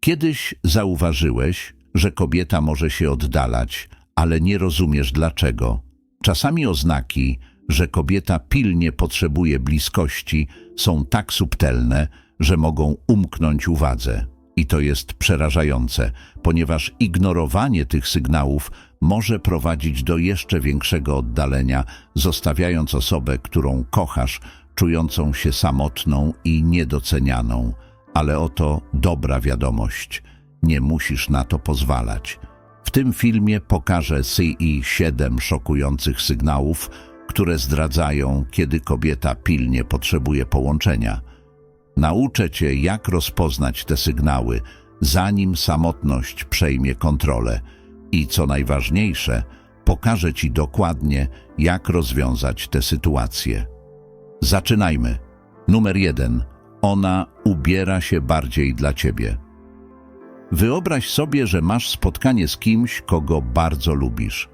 Kiedyś zauważyłeś, że kobieta może się oddalać, ale nie rozumiesz dlaczego. Czasami oznaki, że kobieta pilnie potrzebuje bliskości, są tak subtelne, że mogą umknąć uwadze. I to jest przerażające, ponieważ ignorowanie tych sygnałów może prowadzić do jeszcze większego oddalenia, zostawiając osobę, którą kochasz, czującą się samotną i niedocenianą. Ale oto dobra wiadomość. Nie musisz na to pozwalać. W tym filmie pokażę CI 7 szokujących sygnałów, które zdradzają, kiedy kobieta pilnie potrzebuje połączenia. Nauczę cię, jak rozpoznać te sygnały, zanim samotność przejmie kontrolę. I co najważniejsze, pokażę ci dokładnie, jak rozwiązać tę sytuację. Zaczynajmy. Numer jeden. Ona ubiera się bardziej dla ciebie. Wyobraź sobie, że masz spotkanie z kimś, kogo bardzo lubisz.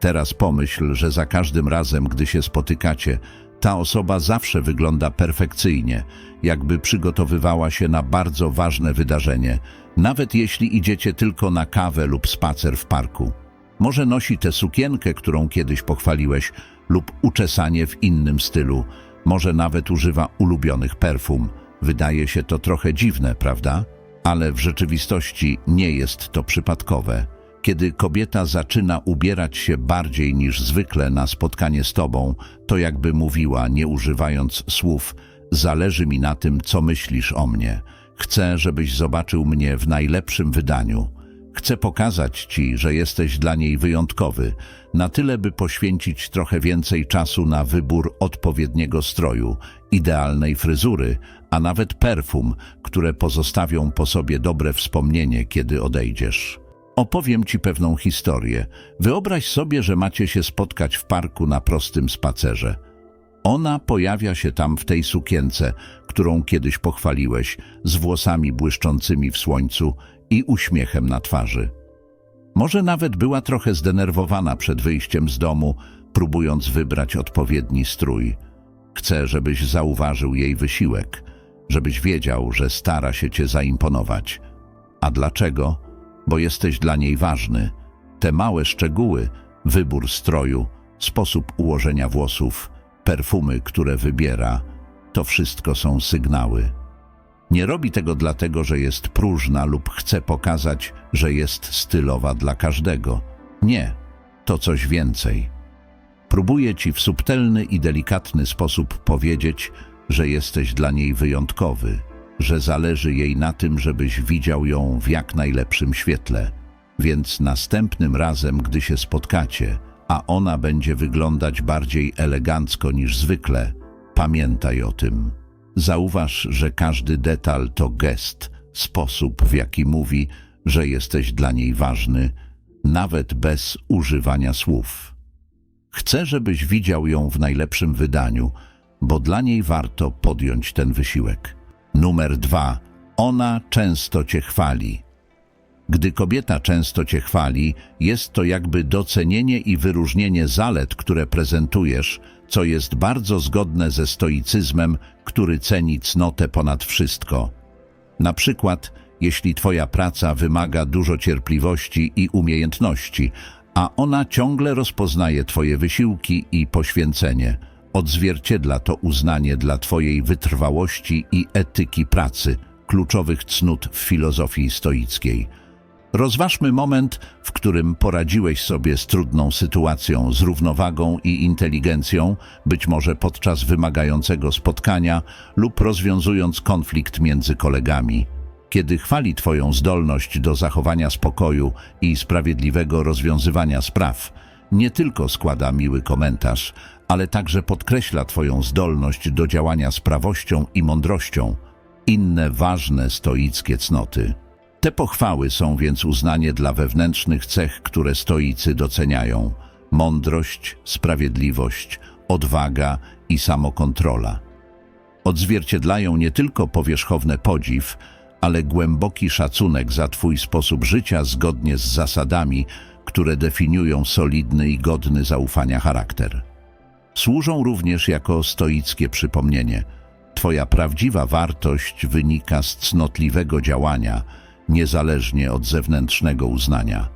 Teraz pomyśl, że za każdym razem, gdy się spotykacie, ta osoba zawsze wygląda perfekcyjnie, jakby przygotowywała się na bardzo ważne wydarzenie, nawet jeśli idziecie tylko na kawę lub spacer w parku. Może nosi tę sukienkę, którą kiedyś pochwaliłeś, lub uczesanie w innym stylu, może nawet używa ulubionych perfum. Wydaje się to trochę dziwne, prawda? Ale w rzeczywistości nie jest to przypadkowe. Kiedy kobieta zaczyna ubierać się bardziej niż zwykle na spotkanie z tobą, to jakby mówiła, nie używając słów, zależy mi na tym, co myślisz o mnie. Chcę, żebyś zobaczył mnie w najlepszym wydaniu. Chcę pokazać ci, że jesteś dla niej wyjątkowy, na tyle, by poświęcić trochę więcej czasu na wybór odpowiedniego stroju, idealnej fryzury, a nawet perfum, które pozostawią po sobie dobre wspomnienie, kiedy odejdziesz. Opowiem ci pewną historię. Wyobraź sobie, że macie się spotkać w parku na prostym spacerze. Ona pojawia się tam w tej sukience, którą kiedyś pochwaliłeś, z włosami błyszczącymi w słońcu i uśmiechem na twarzy. Może nawet była trochę zdenerwowana przed wyjściem z domu, próbując wybrać odpowiedni strój. Chcę, żebyś zauważył jej wysiłek, żebyś wiedział, że stara się cię zaimponować. A dlaczego? Bo jesteś dla niej ważny. Te małe szczegóły, wybór stroju, sposób ułożenia włosów, perfumy, które wybiera, to wszystko są sygnały. Nie robi tego dlatego, że jest próżna lub chce pokazać, że jest stylowa dla każdego. Nie, to coś więcej. Próbuje ci w subtelny i delikatny sposób powiedzieć, że jesteś dla niej wyjątkowy, że zależy jej na tym, żebyś widział ją w jak najlepszym świetle. Więc następnym razem, gdy się spotkacie, a ona będzie wyglądać bardziej elegancko niż zwykle, pamiętaj o tym. Zauważ, że każdy detal to gest, sposób, w jaki mówi, że jesteś dla niej ważny, nawet bez używania słów. Chcę, żebyś widział ją w najlepszym wydaniu, bo dla niej warto podjąć ten wysiłek. Numer dwa. Ona często cię chwali. Gdy kobieta często cię chwali, jest to jakby docenienie i wyróżnienie zalet, które prezentujesz, co jest bardzo zgodne ze stoicyzmem, który ceni cnotę ponad wszystko. Na przykład, jeśli twoja praca wymaga dużo cierpliwości i umiejętności, a ona ciągle rozpoznaje twoje wysiłki i poświęcenie, odzwierciedla to uznanie dla twojej wytrwałości i etyki pracy, kluczowych cnót w filozofii stoickiej – Rozważmy moment, w którym poradziłeś sobie z trudną sytuacją, z równowagą i inteligencją, być może podczas wymagającego spotkania lub rozwiązując konflikt między kolegami. Kiedy chwali Twoją zdolność do zachowania spokoju i sprawiedliwego rozwiązywania spraw, nie tylko składa miły komentarz, ale także podkreśla Twoją zdolność do działania z prawością i mądrością, inne ważne stoickie cnoty. Te pochwały są więc uznanie dla wewnętrznych cech, które stoicy doceniają. Mądrość, sprawiedliwość, odwaga i samokontrola. Odzwierciedlają nie tylko powierzchowny podziw, ale głęboki szacunek za Twój sposób życia zgodnie z zasadami, które definiują solidny i godny zaufania charakter. Służą również jako stoickie przypomnienie. Twoja prawdziwa wartość wynika z cnotliwego działania – niezależnie od zewnętrznego uznania.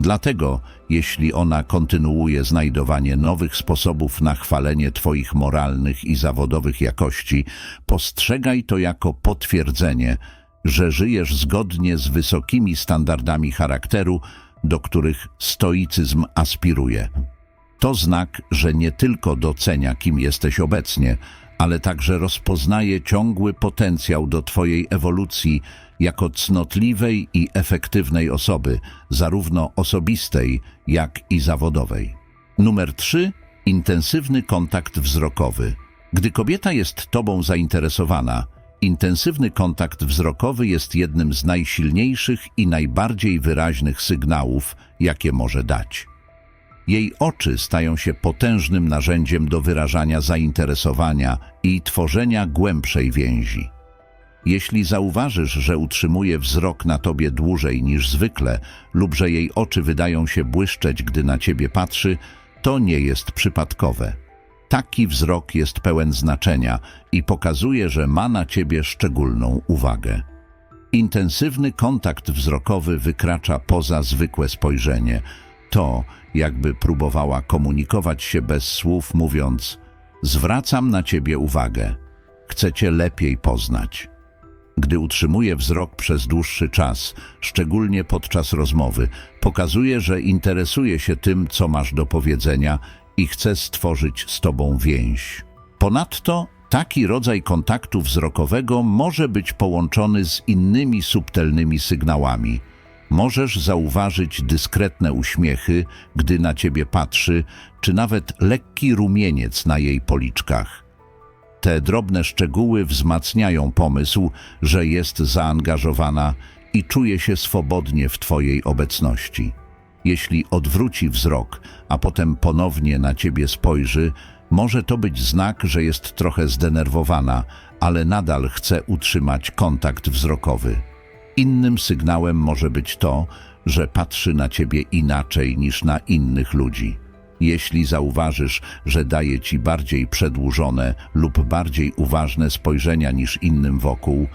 Dlatego, jeśli ona kontynuuje znajdowanie nowych sposobów na chwalenie Twoich moralnych i zawodowych jakości, postrzegaj to jako potwierdzenie, że żyjesz zgodnie z wysokimi standardami charakteru, do których stoicyzm aspiruje. To znak, że nie tylko docenia, kim jesteś obecnie, ale także rozpoznaje ciągły potencjał do Twojej ewolucji jako cnotliwej i efektywnej osoby, zarówno osobistej, jak i zawodowej. Numer 3. Intensywny kontakt wzrokowy. Gdy kobieta jest Tobą zainteresowana, intensywny kontakt wzrokowy jest jednym z najsilniejszych i najbardziej wyraźnych sygnałów, jakie może dać. Jej oczy stają się potężnym narzędziem do wyrażania zainteresowania i tworzenia głębszej więzi. Jeśli zauważysz, że utrzymuje wzrok na tobie dłużej niż zwykle lub że jej oczy wydają się błyszczeć, gdy na ciebie patrzy, to nie jest przypadkowe. Taki wzrok jest pełen znaczenia i pokazuje, że ma na ciebie szczególną uwagę. Intensywny kontakt wzrokowy wykracza poza zwykłe spojrzenie. To, jakby próbowała komunikować się bez słów, mówiąc: Zwracam na ciebie uwagę, chcę cię lepiej poznać. Gdy utrzymuje wzrok przez dłuższy czas, szczególnie podczas rozmowy, pokazuje, że interesuje się tym, co masz do powiedzenia i chce stworzyć z tobą więź. Ponadto taki rodzaj kontaktu wzrokowego może być połączony z innymi subtelnymi sygnałami. Możesz zauważyć dyskretne uśmiechy, gdy na ciebie patrzy, czy nawet lekki rumieniec na jej policzkach. Te drobne szczegóły wzmacniają pomysł, że jest zaangażowana i czuje się swobodnie w Twojej obecności. Jeśli odwróci wzrok, a potem ponownie na Ciebie spojrzy, może to być znak, że jest trochę zdenerwowana, ale nadal chce utrzymać kontakt wzrokowy. Innym sygnałem może być to, że patrzy na Ciebie inaczej niż na innych ludzi. Jeśli zauważysz, że daje ci bardziej przedłużone lub bardziej uważne spojrzenia niż innym wokół,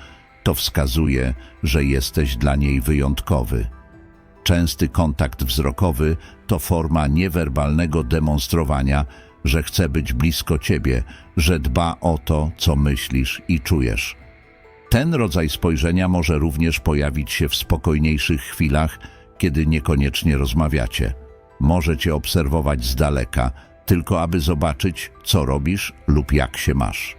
to wskazuje, że jesteś dla niej wyjątkowy. Częsty kontakt wzrokowy to forma niewerbalnego demonstrowania, że chce być blisko ciebie, że dba o to, co myślisz i czujesz. Ten rodzaj spojrzenia może również pojawić się w spokojniejszych chwilach, kiedy niekoniecznie rozmawiacie. Może cię obserwować z daleka, tylko aby zobaczyć, co robisz lub jak się masz.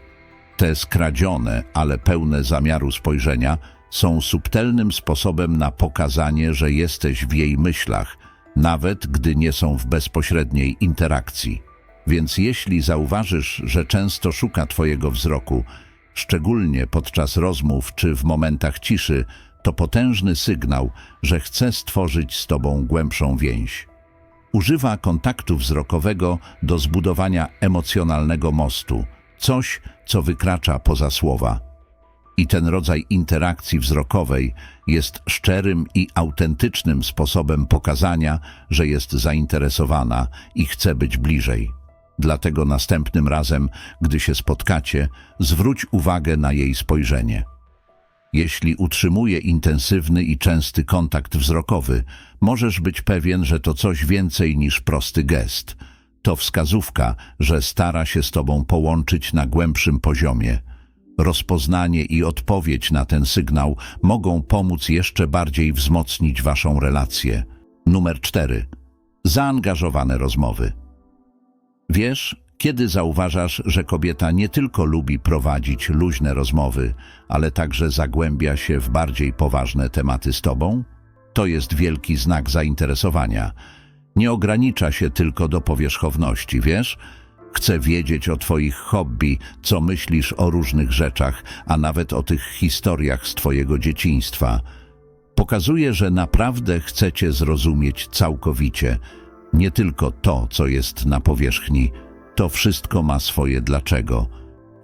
Te skradzione, ale pełne zamiaru spojrzenia są subtelnym sposobem na pokazanie, że jesteś w jej myślach, nawet gdy nie są w bezpośredniej interakcji. Więc jeśli zauważysz, że często szuka Twojego wzroku, szczególnie podczas rozmów czy w momentach ciszy, to potężny sygnał, że chce stworzyć z Tobą głębszą więź używa kontaktu wzrokowego do zbudowania emocjonalnego mostu, coś, co wykracza poza słowa. I ten rodzaj interakcji wzrokowej jest szczerym i autentycznym sposobem pokazania, że jest zainteresowana i chce być bliżej. Dlatego następnym razem, gdy się spotkacie, zwróć uwagę na jej spojrzenie. Jeśli utrzymuje intensywny i częsty kontakt wzrokowy, możesz być pewien, że to coś więcej niż prosty gest. To wskazówka, że stara się z tobą połączyć na głębszym poziomie. Rozpoznanie i odpowiedź na ten sygnał mogą pomóc jeszcze bardziej wzmocnić waszą relację. Numer 4. Zaangażowane rozmowy. Wiesz, kiedy zauważasz, że kobieta nie tylko lubi prowadzić luźne rozmowy, ale także zagłębia się w bardziej poważne tematy z tobą? To jest wielki znak zainteresowania. Nie ogranicza się tylko do powierzchowności, wiesz? Chce wiedzieć o twoich hobby, co myślisz o różnych rzeczach, a nawet o tych historiach z twojego dzieciństwa. Pokazuje, że naprawdę chcecie zrozumieć całkowicie, nie tylko to, co jest na powierzchni, to wszystko ma swoje dlaczego.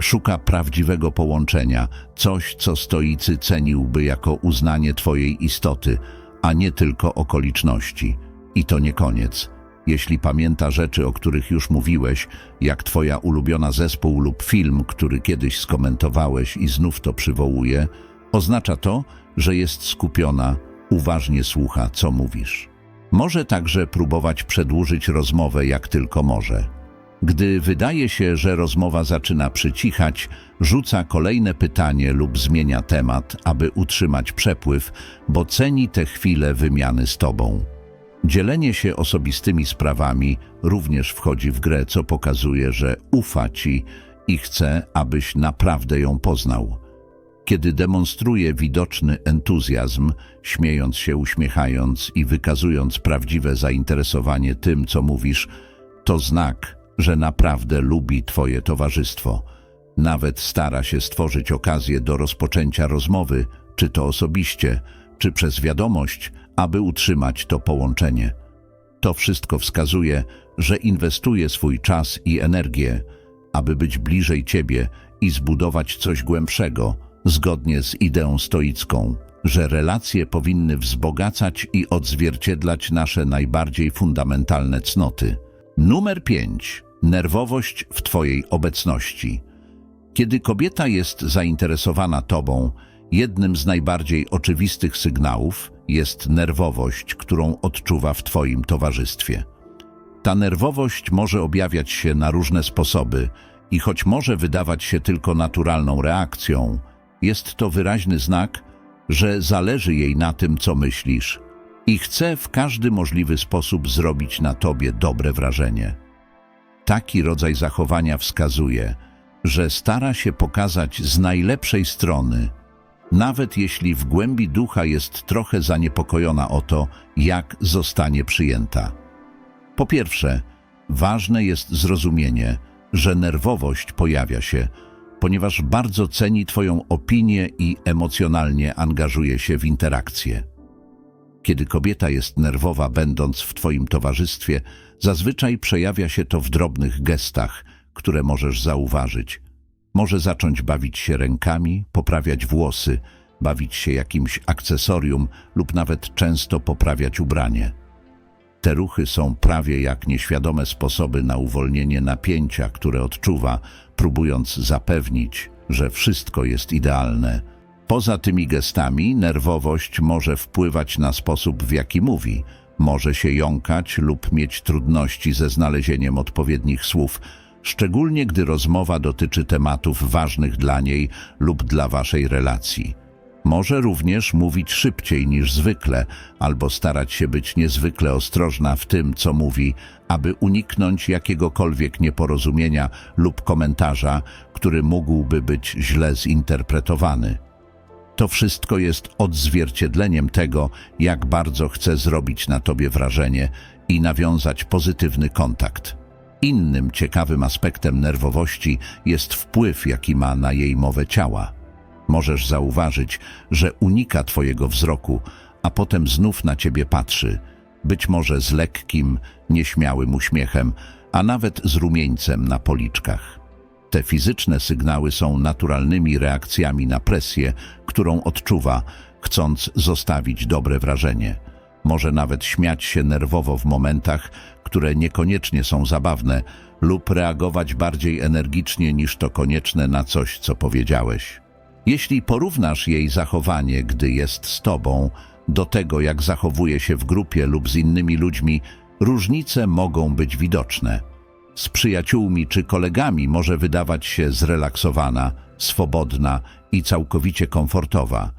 Szuka prawdziwego połączenia, coś, co stoicy ceniłby jako uznanie Twojej istoty, a nie tylko okoliczności. I to nie koniec. Jeśli pamięta rzeczy, o których już mówiłeś, jak Twoja ulubiona zespół lub film, który kiedyś skomentowałeś i znów to przywołuje, oznacza to, że jest skupiona, uważnie słucha, co mówisz. Może także próbować przedłużyć rozmowę jak tylko może. Gdy wydaje się, że rozmowa zaczyna przycichać, rzuca kolejne pytanie lub zmienia temat, aby utrzymać przepływ, bo ceni te chwile wymiany z tobą. Dzielenie się osobistymi sprawami również wchodzi w grę, co pokazuje, że ufa ci i chce, abyś naprawdę ją poznał. Kiedy demonstruje widoczny entuzjazm, śmiejąc się, uśmiechając i wykazując prawdziwe zainteresowanie tym, co mówisz, to znak, że naprawdę lubi Twoje towarzystwo. Nawet stara się stworzyć okazję do rozpoczęcia rozmowy, czy to osobiście, czy przez wiadomość, aby utrzymać to połączenie. To wszystko wskazuje, że inwestuje swój czas i energię, aby być bliżej Ciebie i zbudować coś głębszego, zgodnie z ideą stoicką, że relacje powinny wzbogacać i odzwierciedlać nasze najbardziej fundamentalne cnoty. Numer 5. Nerwowość w Twojej obecności. Kiedy kobieta jest zainteresowana Tobą, jednym z najbardziej oczywistych sygnałów jest nerwowość, którą odczuwa w Twoim towarzystwie. Ta nerwowość może objawiać się na różne sposoby i choć może wydawać się tylko naturalną reakcją, jest to wyraźny znak, że zależy jej na tym, co myślisz i chce w każdy możliwy sposób zrobić na Tobie dobre wrażenie. Taki rodzaj zachowania wskazuje, że stara się pokazać z najlepszej strony, nawet jeśli w głębi ducha jest trochę zaniepokojona o to, jak zostanie przyjęta. Po pierwsze, ważne jest zrozumienie, że nerwowość pojawia się, ponieważ bardzo ceni Twoją opinię i emocjonalnie angażuje się w interakcję. Kiedy kobieta jest nerwowa, będąc w Twoim towarzystwie, zazwyczaj przejawia się to w drobnych gestach, które możesz zauważyć. Może zacząć bawić się rękami, poprawiać włosy, bawić się jakimś akcesorium lub nawet często poprawiać ubranie. Te ruchy są prawie jak nieświadome sposoby na uwolnienie napięcia, które odczuwa, próbując zapewnić, że wszystko jest idealne. Poza tymi gestami nerwowość może wpływać na sposób, w jaki mówi. Może się jąkać lub mieć trudności ze znalezieniem odpowiednich słów, szczególnie gdy rozmowa dotyczy tematów ważnych dla niej lub dla waszej relacji. Może również mówić szybciej niż zwykle, albo starać się być niezwykle ostrożna w tym, co mówi, aby uniknąć jakiegokolwiek nieporozumienia lub komentarza, który mógłby być źle zinterpretowany. To wszystko jest odzwierciedleniem tego, jak bardzo chce zrobić na tobie wrażenie i nawiązać pozytywny kontakt. Innym ciekawym aspektem nerwowości jest wpływ, jaki ma na jej mowę ciała. Możesz zauważyć, że unika twojego wzroku, a potem znów na ciebie patrzy, być może z lekkim, nieśmiałym uśmiechem, a nawet z rumieńcem na policzkach. Te fizyczne sygnały są naturalnymi reakcjami na presję, którą odczuwa, chcąc zostawić dobre wrażenie. Może nawet śmiać się nerwowo w momentach, które niekoniecznie są zabawne, lub reagować bardziej energicznie niż to konieczne na coś, co powiedziałeś. Jeśli porównasz jej zachowanie, gdy jest z tobą, do tego, jak zachowuje się w grupie lub z innymi ludźmi, różnice mogą być widoczne. Z przyjaciółmi czy kolegami może wydawać się zrelaksowana, swobodna i całkowicie komfortowa.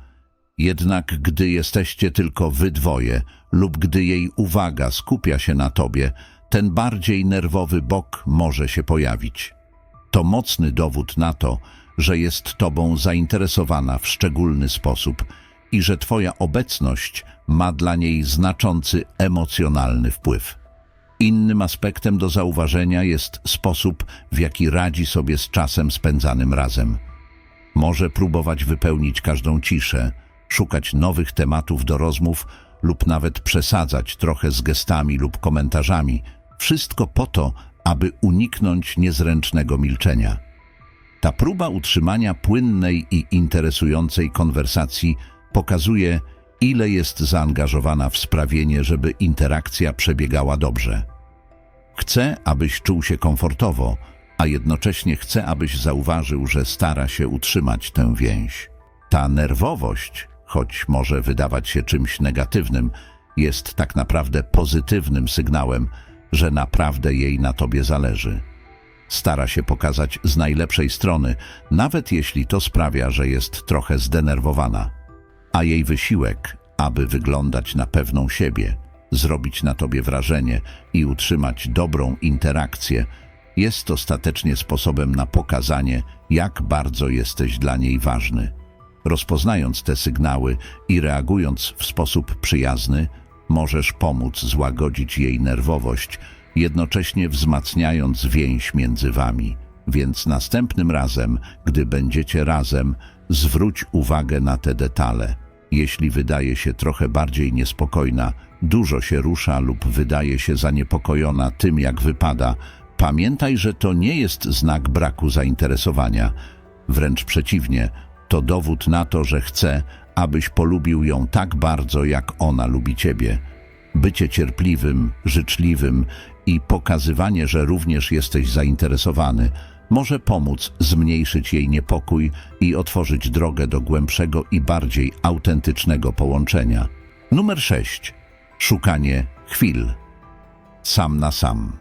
Jednak gdy jesteście tylko wy dwoje lub gdy jej uwaga skupia się na tobie, ten bardziej nerwowy bok może się pojawić. To mocny dowód na to, że jest Tobą zainteresowana w szczególny sposób i że Twoja obecność ma dla niej znaczący emocjonalny wpływ. Innym aspektem do zauważenia jest sposób, w jaki radzi sobie z czasem spędzanym razem. Może próbować wypełnić każdą ciszę, szukać nowych tematów do rozmów lub nawet przesadzać trochę z gestami lub komentarzami. Wszystko po to, aby uniknąć niezręcznego milczenia. Ta próba utrzymania płynnej i interesującej konwersacji pokazuje, ile jest zaangażowana w sprawienie, żeby interakcja przebiegała dobrze. Chce, abyś czuł się komfortowo, a jednocześnie chce, abyś zauważył, że stara się utrzymać tę więź. Ta nerwowość, choć może wydawać się czymś negatywnym, jest tak naprawdę pozytywnym sygnałem, że naprawdę jej na tobie zależy. Stara się pokazać z najlepszej strony, nawet jeśli to sprawia, że jest trochę zdenerwowana. A jej wysiłek, aby wyglądać na pewną siebie, zrobić na tobie wrażenie i utrzymać dobrą interakcję, jest ostatecznie sposobem na pokazanie, jak bardzo jesteś dla niej ważny. Rozpoznając te sygnały i reagując w sposób przyjazny, możesz pomóc złagodzić jej nerwowość, jednocześnie wzmacniając więź między wami. Więc następnym razem, gdy będziecie razem, zwróć uwagę na te detale. Jeśli wydaje się trochę bardziej niespokojna, dużo się rusza lub wydaje się zaniepokojona tym, jak wypada, pamiętaj, że to nie jest znak braku zainteresowania. Wręcz przeciwnie, to dowód na to, że chce, abyś polubił ją tak bardzo, jak ona lubi ciebie. Bycie cierpliwym, życzliwym i pokazywanie, że również jesteś zainteresowany, może pomóc zmniejszyć jej niepokój i otworzyć drogę do głębszego i bardziej autentycznego połączenia. Numer 6. Szukanie chwil. Sam na sam.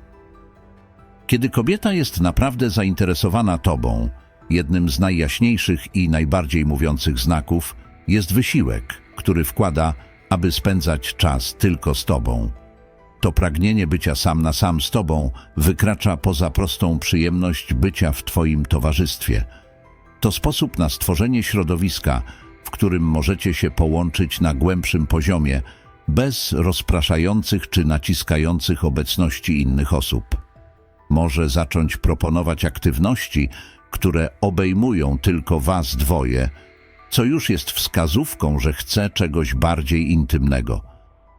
Kiedy kobieta jest naprawdę zainteresowana tobą, jednym z najjaśniejszych i najbardziej mówiących znaków jest wysiłek, który wkłada, aby spędzać czas tylko z tobą. To pragnienie bycia sam na sam z tobą wykracza poza prostą przyjemność bycia w twoim towarzystwie. To sposób na stworzenie środowiska, w którym możecie się połączyć na głębszym poziomie, bez rozpraszających czy naciskających obecności innych osób. Może zacząć proponować aktywności, które obejmują tylko was dwoje, co już jest wskazówką, że chce czegoś bardziej intymnego.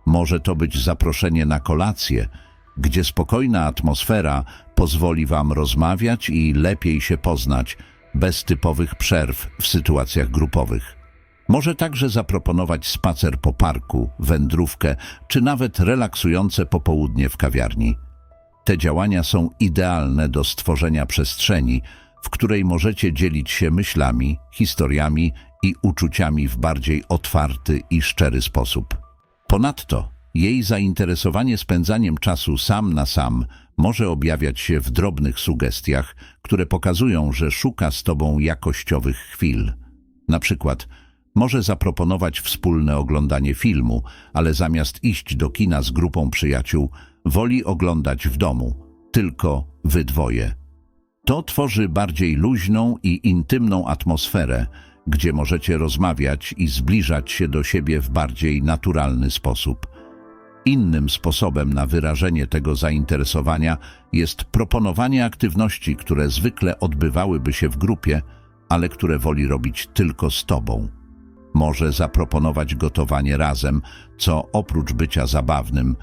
Może to być zaproszenie na kolację, gdzie spokojna atmosfera pozwoli wam rozmawiać i lepiej się poznać, bez typowych przerw w sytuacjach grupowych. Może także zaproponować spacer po parku, wędrówkę, czy nawet relaksujące popołudnie w kawiarni. Te działania są idealne do stworzenia przestrzeni, w której możecie dzielić się myślami, historiami i uczuciami w bardziej otwarty i szczery sposób. Ponadto jej zainteresowanie spędzaniem czasu sam na sam może objawiać się w drobnych sugestiach, które pokazują, że szuka z tobą jakościowych chwil. Na przykład może zaproponować wspólne oglądanie filmu, ale zamiast iść do kina z grupą przyjaciół, woli oglądać w domu, tylko wy dwoje. To tworzy bardziej luźną i intymną atmosferę, gdzie możecie rozmawiać i zbliżać się do siebie w bardziej naturalny sposób. Innym sposobem na wyrażenie tego zainteresowania jest proponowanie aktywności, które zwykle odbywałyby się w grupie, ale które woli robić tylko z tobą. Może zaproponować gotowanie razem, co oprócz bycia zabawnym,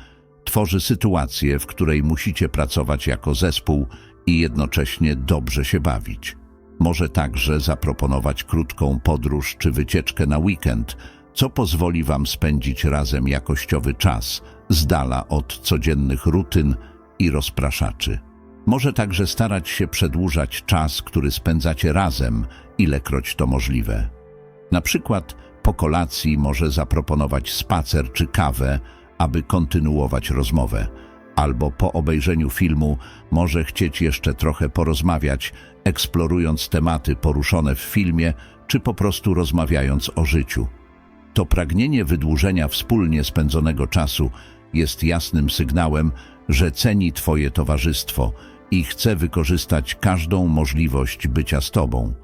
tworzy sytuację, w której musicie pracować jako zespół i jednocześnie dobrze się bawić. Może także zaproponować krótką podróż czy wycieczkę na weekend, co pozwoli Wam spędzić razem jakościowy czas, z dala od codziennych rutyn i rozpraszaczy. Może także starać się przedłużać czas, który spędzacie razem, ilekroć to możliwe. Na przykład po kolacji może zaproponować spacer czy kawę, aby kontynuować rozmowę albo po obejrzeniu filmu może chcieć jeszcze trochę porozmawiać, eksplorując tematy poruszone w filmie, czy po prostu rozmawiając o życiu. To pragnienie wydłużenia wspólnie spędzonego czasu jest jasnym sygnałem, że ceni Twoje towarzystwo i chce wykorzystać każdą możliwość bycia z Tobą.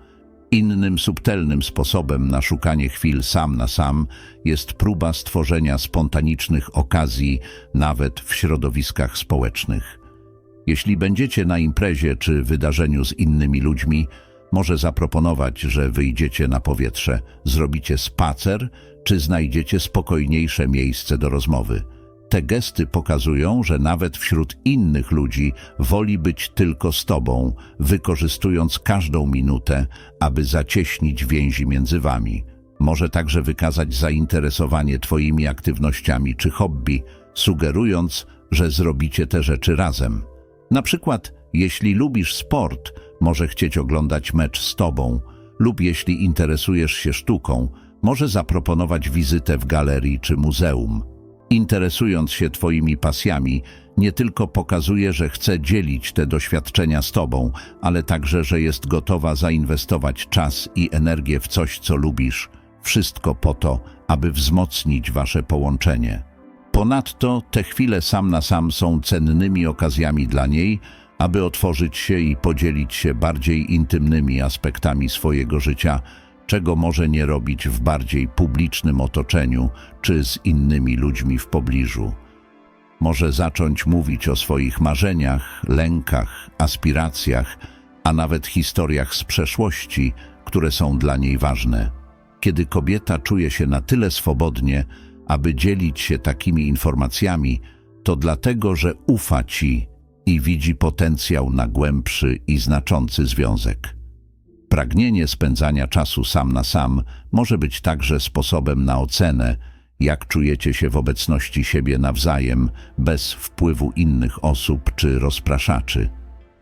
Innym subtelnym sposobem na szukanie chwil sam na sam jest próba stworzenia spontanicznych okazji nawet w środowiskach społecznych. Jeśli będziecie na imprezie czy wydarzeniu z innymi ludźmi, może zaproponować, że wyjdziecie na powietrze, zrobicie spacer czy znajdziecie spokojniejsze miejsce do rozmowy. Te gesty pokazują, że nawet wśród innych ludzi woli być tylko z tobą, wykorzystując każdą minutę, aby zacieśnić więzi między wami. Może także wykazać zainteresowanie twoimi aktywnościami czy hobby, sugerując, że zrobicie te rzeczy razem. Na przykład, jeśli lubisz sport, może chcieć oglądać mecz z tobą, lub jeśli interesujesz się sztuką, Może zaproponować wizytę w galerii czy muzeum. Interesując się Twoimi pasjami, nie tylko pokazuje, że chce dzielić te doświadczenia z Tobą, ale także, że jest gotowa zainwestować czas i energię w coś, co lubisz. Wszystko po to, aby wzmocnić Wasze połączenie. Ponadto te chwile sam na sam są cennymi okazjami dla niej, aby otworzyć się i podzielić się bardziej intymnymi aspektami swojego życia, czego może nie robić w bardziej publicznym otoczeniu czy z innymi ludźmi w pobliżu. Może zacząć mówić o swoich marzeniach, lękach, aspiracjach, a nawet historiach z przeszłości, które są dla niej ważne. Kiedy kobieta czuje się na tyle swobodnie, aby dzielić się takimi informacjami, to dlatego, że ufa ci i widzi potencjał na głębszy i znaczący związek. Pragnienie spędzania czasu sam na sam może być także sposobem na ocenę, jak czujecie się w obecności siebie nawzajem, bez wpływu innych osób czy rozpraszaczy.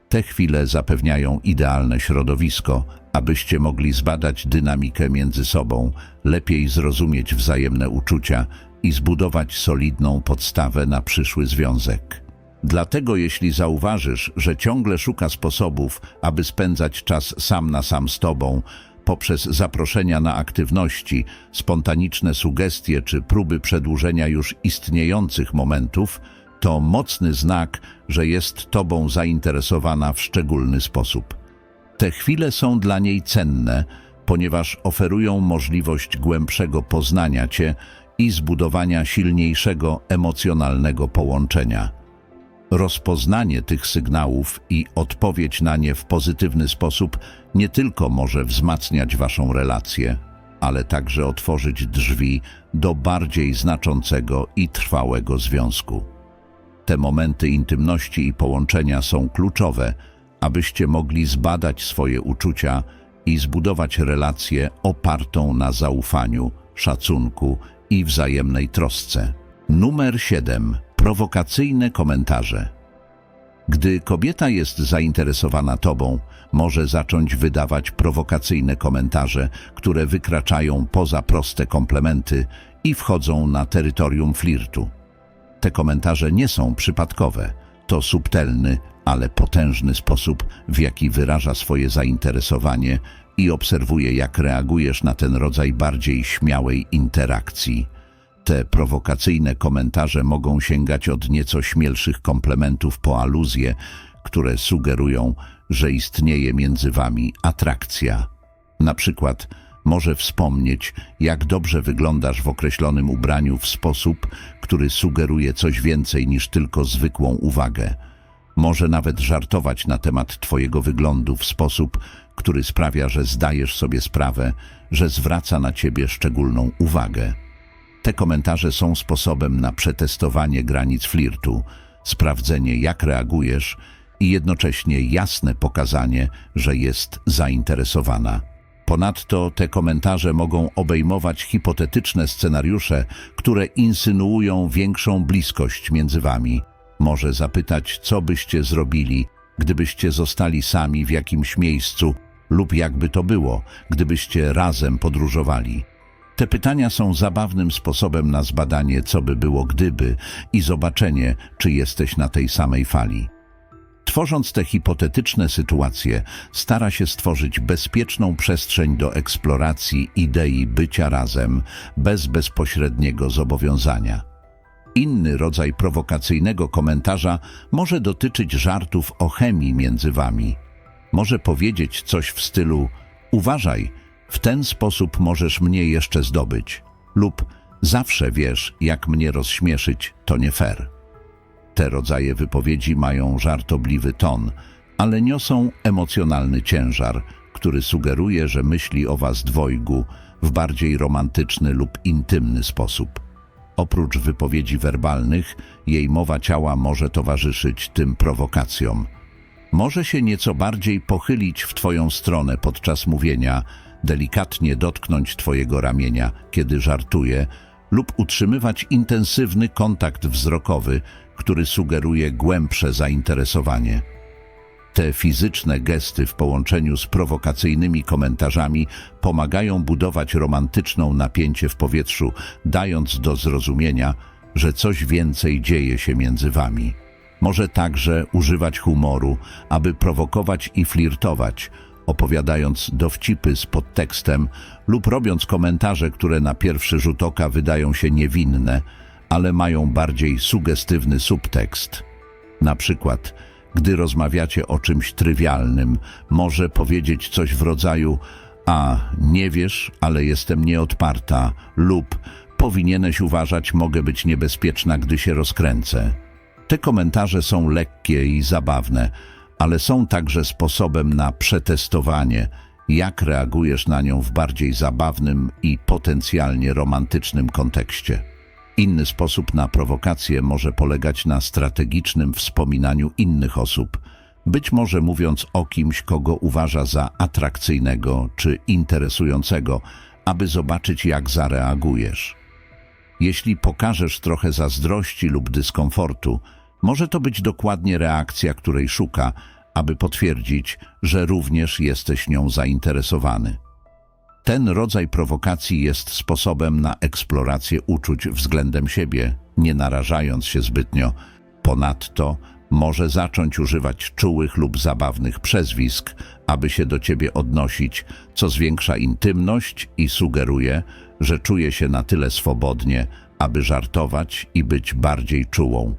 Te chwile zapewniają idealne środowisko, abyście mogli zbadać dynamikę między sobą, lepiej zrozumieć wzajemne uczucia i zbudować solidną podstawę na przyszły związek. Dlatego jeśli zauważysz, że ciągle szuka sposobów, aby spędzać czas sam na sam z tobą, poprzez zaproszenia na aktywności, spontaniczne sugestie czy próby przedłużenia już istniejących momentów, to mocny znak, że jest tobą zainteresowana w szczególny sposób. Te chwile są dla niej cenne, ponieważ oferują możliwość głębszego poznania cię i zbudowania silniejszego emocjonalnego połączenia. Rozpoznanie tych sygnałów i odpowiedź na nie w pozytywny sposób nie tylko może wzmacniać Waszą relację, ale także otworzyć drzwi do bardziej znaczącego i trwałego związku. Te momenty intymności i połączenia są kluczowe, abyście mogli zbadać swoje uczucia i zbudować relację opartą na zaufaniu, szacunku i wzajemnej trosce. Numer 7. Prowokacyjne komentarze. Gdy kobieta jest zainteresowana tobą, może zacząć wydawać prowokacyjne komentarze, które wykraczają poza proste komplementy i wchodzą na terytorium flirtu. Te komentarze nie są przypadkowe. To subtelny, ale potężny sposób, w jaki wyraża swoje zainteresowanie i obserwuje, jak reagujesz na ten rodzaj bardziej śmiałej interakcji. Te prowokacyjne komentarze mogą sięgać od nieco śmielszych komplementów po aluzje, które sugerują, że istnieje między wami atrakcja. Na przykład może wspomnieć, jak dobrze wyglądasz w określonym ubraniu w sposób, który sugeruje coś więcej niż tylko zwykłą uwagę. Może nawet żartować na temat Twojego wyglądu w sposób, który sprawia, że zdajesz sobie sprawę, że zwraca na Ciebie szczególną uwagę. Te komentarze są sposobem na przetestowanie granic flirtu, sprawdzenie jak reagujesz i jednocześnie jasne pokazanie, że jest zainteresowana. Ponadto te komentarze mogą obejmować hipotetyczne scenariusze, które insynuują większą bliskość między wami. Może zapytać, co byście zrobili, gdybyście zostali sami w jakimś miejscu lub jakby to było, gdybyście razem podróżowali. Te pytania są zabawnym sposobem na zbadanie, co by było gdyby i zobaczenie, czy jesteś na tej samej fali. Tworząc te hipotetyczne sytuacje, stara się stworzyć bezpieczną przestrzeń do eksploracji idei bycia razem, bez bezpośredniego zobowiązania. Inny rodzaj prowokacyjnego komentarza może dotyczyć żartów o chemii między wami. Może powiedzieć coś w stylu uważaj, w ten sposób możesz mnie jeszcze zdobyć lub zawsze wiesz, jak mnie rozśmieszyć, to nie fair. Te rodzaje wypowiedzi mają żartobliwy ton, ale niosą emocjonalny ciężar, który sugeruje, że myśli o was dwojgu w bardziej romantyczny lub intymny sposób. Oprócz wypowiedzi werbalnych, jej mowa ciała może towarzyszyć tym prowokacjom. Może się nieco bardziej pochylić w twoją stronę podczas mówienia, delikatnie dotknąć twojego ramienia, kiedy żartuje, lub utrzymywać intensywny kontakt wzrokowy, który sugeruje głębsze zainteresowanie. Te fizyczne gesty w połączeniu z prowokacyjnymi komentarzami pomagają budować romantyczną napięcie w powietrzu, dając do zrozumienia, że coś więcej dzieje się między wami. Może także używać humoru, aby prowokować i flirtować, opowiadając dowcipy z podtekstem lub robiąc komentarze, które na pierwszy rzut oka wydają się niewinne, ale mają bardziej sugestywny subtekst. Na przykład, gdy rozmawiacie o czymś trywialnym, może powiedzieć coś w rodzaju a, nie wiesz, ale jestem nieodparta lub powinieneś uważać, mogę być niebezpieczna, gdy się rozkręcę. Te komentarze są lekkie i zabawne, ale są także sposobem na przetestowanie, jak reagujesz na nią w bardziej zabawnym i potencjalnie romantycznym kontekście. Inny sposób na prowokację może polegać na strategicznym wspominaniu innych osób, być może mówiąc o kimś, kogo uważa za atrakcyjnego czy interesującego, aby zobaczyć, jak zareagujesz. Jeśli pokażesz trochę zazdrości lub dyskomfortu, może to być dokładnie reakcja, której szuka, aby potwierdzić, że również jesteś nią zainteresowany. Ten rodzaj prowokacji jest sposobem na eksplorację uczuć względem siebie, nie narażając się zbytnio. Ponadto może zacząć używać czułych lub zabawnych przezwisk, aby się do ciebie odnosić, co zwiększa intymność i sugeruje, że czuje się na tyle swobodnie, aby żartować i być bardziej czułą.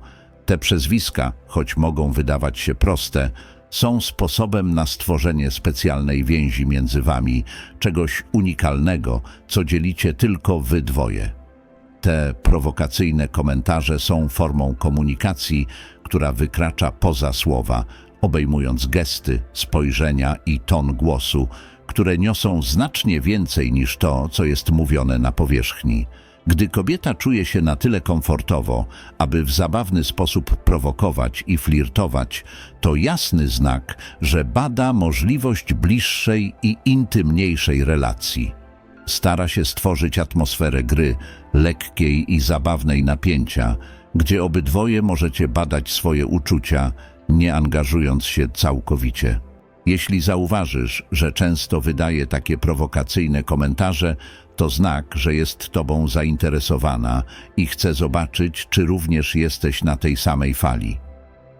Te przezwiska, choć mogą wydawać się proste, są sposobem na stworzenie specjalnej więzi między wami, czegoś unikalnego, co dzielicie tylko wy dwoje. Te prowokacyjne komentarze są formą komunikacji, która wykracza poza słowa, obejmując gesty, spojrzenia i ton głosu, które niosą znacznie więcej niż to, co jest mówione na powierzchni. Gdy kobieta czuje się na tyle komfortowo, aby w zabawny sposób prowokować i flirtować, to jasny znak, że bada możliwość bliższej i intymniejszej relacji. Stara się stworzyć atmosferę gry, lekkiej i zabawnej napięcia, gdzie obydwoje możecie badać swoje uczucia, nie angażując się całkowicie. Jeśli zauważysz, że często wydaje takie prowokacyjne komentarze, to znak, że jest tobą zainteresowana i chce zobaczyć, czy również jesteś na tej samej fali.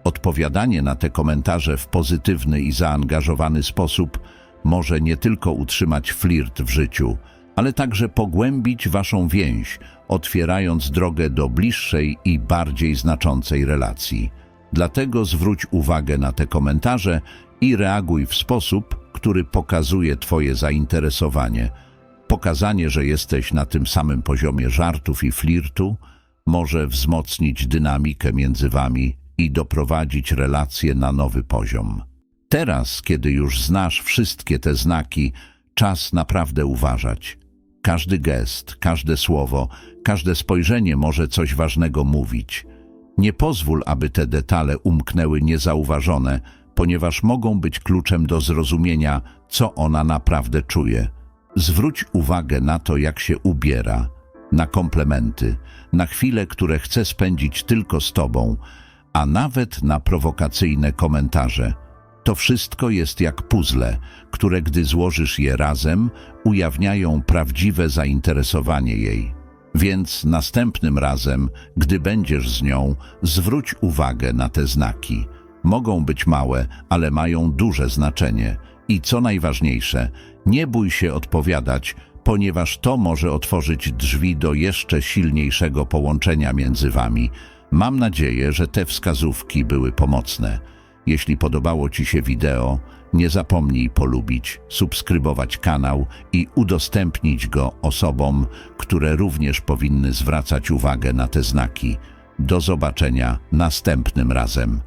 Odpowiadanie na te komentarze w pozytywny i zaangażowany sposób może nie tylko utrzymać flirt w życiu, ale także pogłębić waszą więź, otwierając drogę do bliższej i bardziej znaczącej relacji. Dlatego zwróć uwagę na te komentarze i reaguj w sposób, który pokazuje Twoje zainteresowanie. Pokazanie, że jesteś na tym samym poziomie żartów i flirtu, może wzmocnić dynamikę między Wami i doprowadzić relacje na nowy poziom. Teraz, kiedy już znasz wszystkie te znaki, czas naprawdę uważać. Każdy gest, każde słowo, każde spojrzenie może coś ważnego mówić. Nie pozwól, aby te detale umknęły niezauważone, ponieważ mogą być kluczem do zrozumienia, co ona naprawdę czuje. Zwróć uwagę na to, jak się ubiera, na komplementy, na chwile, które chce spędzić tylko z tobą, a nawet na prowokacyjne komentarze. To wszystko jest jak puzzle, które gdy złożysz je razem, ujawniają prawdziwe zainteresowanie jej. Więc następnym razem, gdy będziesz z nią, zwróć uwagę na te znaki. Mogą być małe, ale mają duże znaczenie. I co najważniejsze, nie bój się odpowiadać, ponieważ to może otworzyć drzwi do jeszcze silniejszego połączenia między wami. Mam nadzieję, że te wskazówki były pomocne. Jeśli podobało Ci się wideo, nie zapomnij polubić, subskrybować kanał i udostępnić go osobom, które również powinny zwracać uwagę na te znaki. Do zobaczenia następnym razem.